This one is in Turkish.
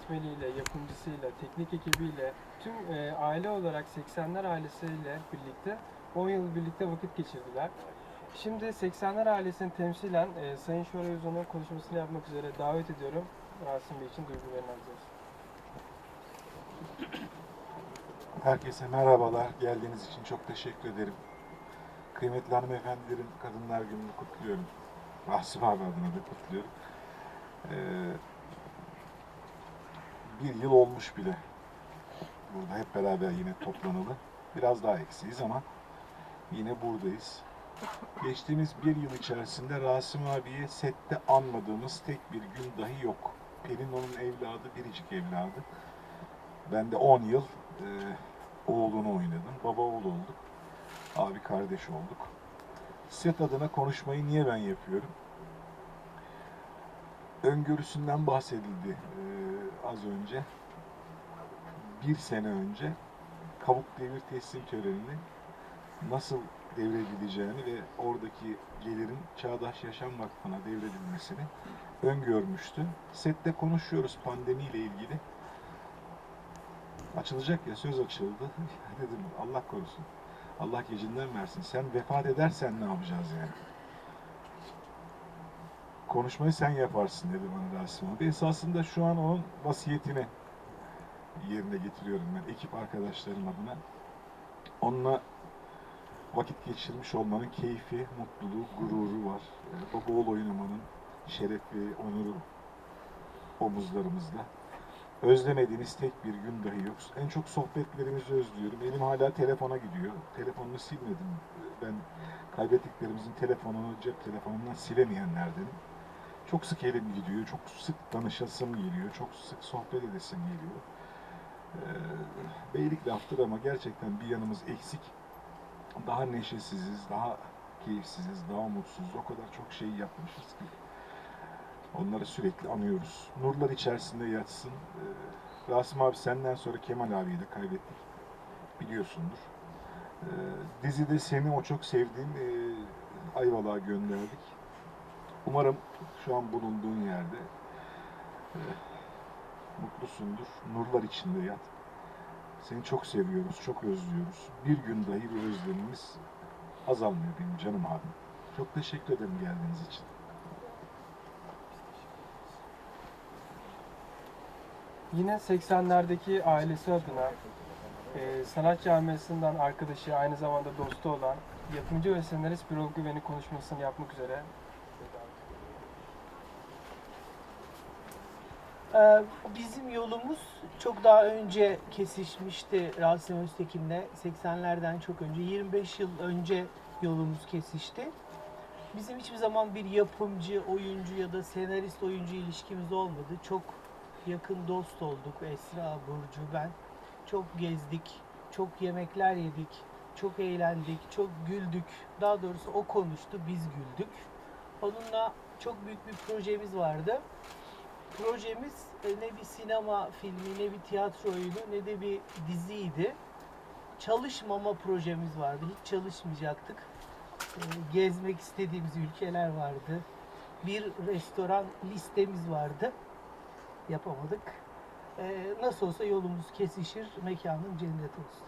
yönetmeniyle, yapımcısıyla, teknik ekibiyle, tüm e, aile olarak 80'ler ailesiyle birlikte 10 yıl birlikte vakit geçirdiler. Şimdi 80'ler ailesini temsilen e, Sayın Şoray Uzun'un konuşmasını yapmak üzere davet ediyorum. Rasim Bey için duygularını alacağız. Herkese merhabalar. Geldiğiniz için çok teşekkür ederim. Kıymetli hanımefendilerin Kadınlar Günü'nü kutluyorum. Rasim abi adına da kutluyorum. Ee, bir yıl olmuş bile. Burada hep beraber yine toplanalı. Biraz daha eksiyiz ama yine buradayız. Geçtiğimiz bir yıl içerisinde Rasim abiye sette anmadığımız tek bir gün dahi yok. Pelin onun evladı, biricik evladı. Ben de 10 yıl e, oğlunu oynadım. Baba oğul olduk. Abi kardeş olduk. Set adına konuşmayı niye ben yapıyorum? Öngörüsünden bahsedildi e, az önce. Bir sene önce kabuk devir teslim törenini nasıl devredileceğini ve oradaki gelirin Çağdaş Yaşam Vakfı'na devredilmesini öngörmüştü. Sette konuşuyoruz pandemiyle ilgili. Açılacak ya söz açıldı. Dedim Allah korusun. Allah gecinden versin. Sen vefat edersen ne yapacağız yani? Konuşmayı sen yaparsın dedi bana Rasim abi. Esasında şu an onun vasiyetini yerine getiriyorum ben ekip arkadaşlarım adına. Onunla vakit geçirmiş olmanın keyfi, mutluluğu, gururu var. Baba oğul oynamanın şerefi, onuru omuzlarımızda. Özlemediğimiz tek bir gün dahi yok. En çok sohbetlerimizi özlüyorum. Elim hala telefona gidiyor. Telefonumu silmedim. Ben kaybettiklerimizin telefonunu cep telefonundan silemeyenlerdenim. Çok sık elim gidiyor. Çok sık danışasım geliyor. Çok sık sohbet edesim geliyor. Ee, beylik laftır ama gerçekten bir yanımız eksik. Daha neşesiziz, daha keyifsiziz, daha mutsuzuz. O kadar çok şey yapmışız ki. Onları sürekli anıyoruz. Nurlar içerisinde yatsın. Ee, Rasim abi senden sonra Kemal abiyi de kaybettik. Biliyorsundur. Ee, dizide seni o çok sevdiğin e, Ayvalık'a gönderdik. Umarım şu an bulunduğun yerde e, mutlusundur. Nurlar içinde yat. Seni çok seviyoruz, çok özlüyoruz. Bir gün dahi bir özlemimiz azalmıyor benim canım abim. Çok teşekkür ederim geldiğiniz için. Yine 80'lerdeki ailesi adına e, sanat camiasından arkadaşı, aynı zamanda dostu olan yapımcı ve senarist Birol Güven'i konuşmasını yapmak üzere Ee, Bizim yolumuz çok daha önce kesişmişti Rasim Öztekin'le. 80'lerden çok önce, 25 yıl önce yolumuz kesişti. Bizim hiçbir zaman bir yapımcı, oyuncu ya da senarist oyuncu ilişkimiz olmadı. Çok yakın dost olduk Esra, Burcu, ben. Çok gezdik, çok yemekler yedik, çok eğlendik, çok güldük. Daha doğrusu o konuştu, biz güldük. Onunla çok büyük bir projemiz vardı projemiz e, ne bir sinema filmi, ne bir tiyatro oyunu, ne de bir diziydi. Çalışmama projemiz vardı. Hiç çalışmayacaktık. E, Gezmek istediğimiz ülkeler vardı. Bir restoran listemiz vardı. Yapamadık. E, Nasıl olsa yolumuz kesişir, mekanın cennet olsun.